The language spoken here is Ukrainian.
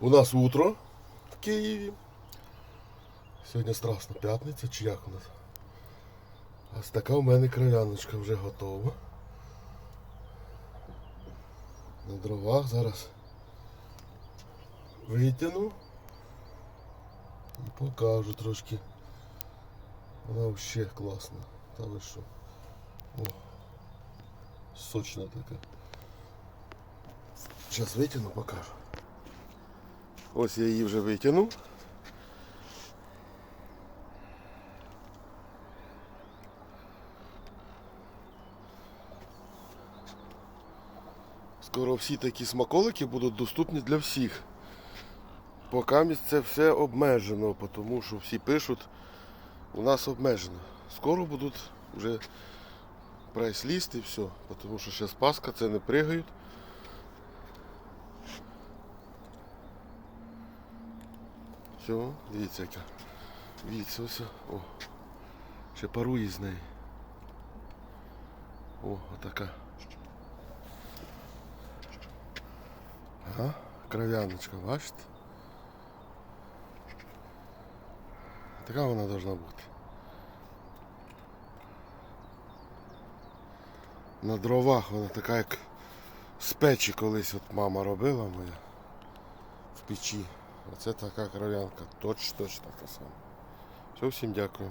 У нас утро в Києві. Сьогодні Страсна п'ятниця, чи як у нас? Ось така у мене кров'яночка вже готова. На дровах зараз витягну і покажу трошки. Вона взагалі класна. Та ви що? О, сочна така. Зараз витягну, покажу. Ось я її вже витягнув. Скоро всі такі смаколики будуть доступні для всіх. Поки це все обмежено, тому що всі пишуть, у нас обмежено. Скоро будуть вже прайс-ліст і все, тому що зараз Пасха, це не пригають. Все, дивіться яка. Дивіться, ось. О. Ще парує з неї. О, отака. Ага, кров'яночка, бачите? Така вона должна бути. На дровах вона така, як з печі колись от мама робила моя в печі. Оце така кров'янка. Точно, точно така сама. Все, всім дякую.